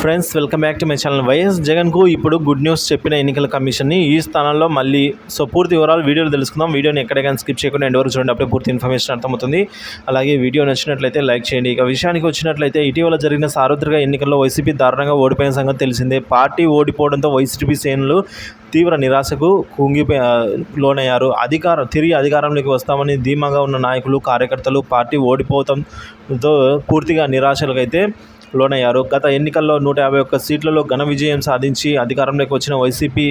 Friends welcome back to my channel YS జగన్కు ఇప్పుడు good news చెప్పిన ఎన్నికల కమిషన్ని ఈ స్థానంలో మళ్ళీ సో పూర్తి వివరాలు వీడియోలు తెలుసుకుందాం. వీడియోని ఎక్కడైనా స్కిప్ చేయకుండా ఎండ్ వరకు చూడండి. అప్పుడే పూర్తి ఇన్ఫర్మేషన్ అర్థమవుతుంది. అలాగే వీడియో నచ్చినట్లయితే లైక్ చేయండి. ఇక విషయానికి వచ్చినట్లయితే ఇటీవల జరిగిన సార్వత్రిక ఎన్నికల్లో వైసీపీ దారుణంగా ఓడిపోయిన సంగతి తెలిసిందే. పార్టీ ఓడిపోవడంతో వైసీపీ శ్రేణులు తీవ్ర నిరాశకు కుంగిపోయి లోనయ్యారు. అధికారం తిరిగి అధికారంలోకి వస్తామని ధీమాగా ఉన్న నాయకులు కార్యకర్తలు పార్టీ ఓడిపోవడంతో పూర్తిగా నిరాశలకైతే లోనయ్యారు. గత ఎన్నికల్లో నూట యాభై ఒక్క సీట్లలో ఘన విజయం సాధించి అధికారంలోకి వచ్చిన వైసీపీ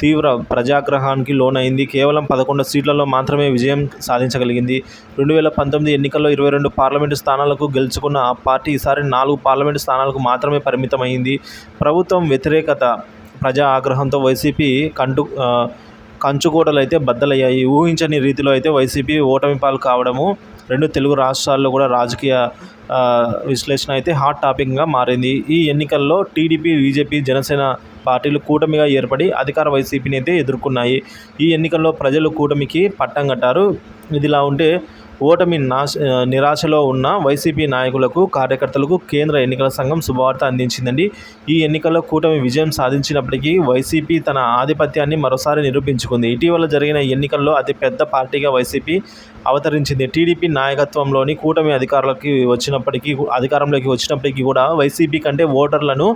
తీవ్ర ప్రజాగ్రహానికి లోనైంది. కేవలం పదకొండు సీట్లలో మాత్రమే విజయం సాధించగలిగింది. రెండు వేల పంతొమ్మిది ఎన్నికల్లో ఇరవై రెండు పార్లమెంటు స్థానాలకు గెలుచుకున్న ఆ పార్టీ ఈసారి నాలుగు పార్లమెంటు స్థానాలకు మాత్రమే పరిమితమైంది. ప్రభుత్వం వ్యతిరేకత ప్రజా ఆగ్రహంతో వైసీపీ కంటు కంచుకోటలు అయితే బద్దలయ్యాయి. ఊహించని రీతిలో అయితే వైసీపీ ఓటమి పాలు కావడము రెండు తెలుగు రాష్ట్రాల్లో కూడా రాజకీయ విశ్లేషణ అయితే హాట్ టాపిక్గా మారింది. ఈ ఎన్నికల్లో టీడీపీ బీజేపీ జనసేన పార్టీలు కూటమిగా ఏర్పడి అధికార వైసీపీని అయితే ఎదుర్కొన్నాయి. ఈ ఎన్నికల్లో ప్రజలు కూటమికి పట్టం కట్టారు. ఇదిలా ఉంటే ఓటమి నాశ నిరాశలో ఉన్న వైసీపీ నాయకులకు కార్యకర్తలకు కేంద్ర ఎన్నికల సంఘం శుభవార్త అందించిందండి. ఈ ఎన్నికల్లో కూటమి విజయం సాధించినప్పటికీ వైసీపీ తన ఆధిపత్యాన్ని మరోసారి నిరూపించుకుంది. ఇటీవల జరిగిన ఎన్నికల్లో అతి పెద్ద పార్టీగా వైసీపీ అవతరించింది. టీడీపీ నాయకత్వంలోని కూటమి అధికారులకి వచ్చినప్పటికీ అధికారంలోకి వచ్చినప్పటికీ కూడా వైసీపీ కంటే ఓటర్లను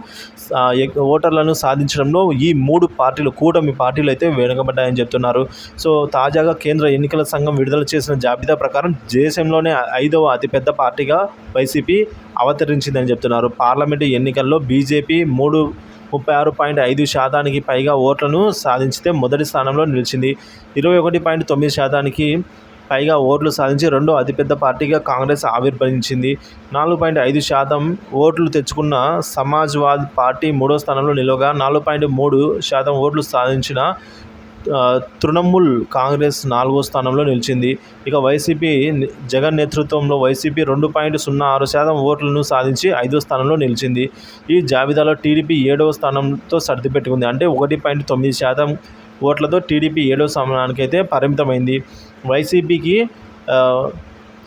ఓటర్లను సాధించడంలో ఈ మూడు పార్టీలు కూటమి పార్టీలు అయితే వెనుకబడ్డాయని చెప్తున్నారు. సో తాజాగా కేంద్ర ఎన్నికల సంఘం విడుదల చేసిన జాబితా ప్రకారం దేశంలోనే ఐదవ అతిపెద్ద పార్టీగా వైసీపీ అవతరించిందని చెప్తున్నారు. పార్లమెంటు ఎన్నికల్లో బీజేపీ మూడు ముప్పై ఆరు పాయింట్ ఐదు శాతానికి పైగా ఓట్లను సాధించితే మొదటి స్థానంలో నిలిచింది. ఇరవై ఒకటి పాయింట్ తొమ్మిది శాతానికి పైగా ఓట్లు సాధించి రెండో అతిపెద్ద పార్టీగా కాంగ్రెస్ ఆవిర్భవించింది. నాలుగు పాయింట్ ఐదు శాతం ఓట్లు తెచ్చుకున్న సమాజ్వాద్ పార్టీ మూడో స్థానంలో నిలవగా నాలుగు పాయింట్ మూడు శాతం ఓట్లు సాధించిన తృణమూల్ కాంగ్రెస్ నాలుగో స్థానంలో నిలిచింది. ఇక వైసీపీ జగన్ నేతృత్వంలో వైసీపీ రెండు పాయింట్ సున్నా ఆరు శాతం ఓట్లను సాధించి ఐదో స్థానంలో నిలిచింది. ఈ జాబితాలో టీడీపీ ఏడవ స్థానంతో సర్ది పెట్టుకుంది. అంటే ఒకటి పాయింట్ తొమ్మిది శాతం ఓట్లతో టీడీపీ ఏడవ స్థానానికి అయితే పరిమితమైంది. వైసీపీకి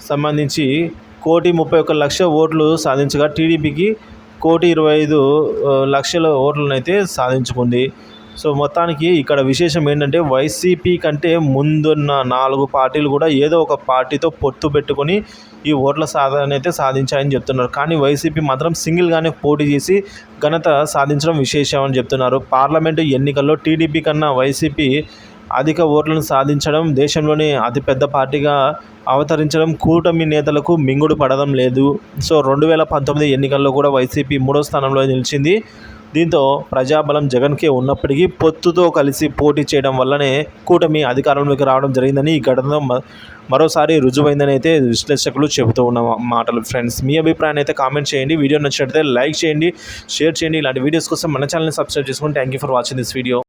సంబంధించి కోటి ముప్పై ఒక్క లక్ష ఓట్లు సాధించగా టీడీపీకి కోటి ఇరవై ఐదు లక్షల ఓట్లనైతే సాధించుకుంది. సో మొత్తానికి ఇక్కడ విశేషం ఏంటంటే వైసీపీ కంటే ముందున్న నాలుగు పార్టీలు కూడా ఏదో ఒక పార్టీతో పొత్తు పెట్టుకొని ఈ ఓట్ల సాధన అయితే సాధించాయని చెప్తున్నారు. కానీ వైసీపీ మాత్రం సింగిల్గానే పోటీ చేసి ఘనత సాధించడం విశేషం అని చెప్తున్నారు. పార్లమెంటు ఎన్నికల్లో టీడీపీ కన్నా వైసీపీ అధిక ఓట్లను సాధించడం దేశంలోనే అతిపెద్ద పార్టీగా అవతరించడం కూటమి నేతలకు మింగుడు పడడం లేదు. సో రెండు వేల పంతొమ్మిది ఎన్నికల్లో కూడా వైసీపీ మూడో స్థానంలో నిలిచింది. దీంతో ప్రజాబలం జగన్కే ఉన్నప్పటికీ పొత్తుతో కలిసి పోటీ చేయడం వల్లనే కూటమి అధికారంలోకి రావడం జరిగిందని ఈ ఘటన మ- మరోసారి రుజువైందని అయితే విశ్లేషకులు చెబుతూ ఉన్న మాటలు. ఫ్రెండ్స్ మీ అభిప్రాయాన్ని అయితే కామెంట్ చేయండి. వీడియో నచ్చినట్లయితే లైక్ చేయండి షేర్ చేయండి. ఇలాంటి వీడియోస్ కోసం మన ఛానల్ని సబ్స్క్రైబ్ చేసుకోండి thank you for watching this video.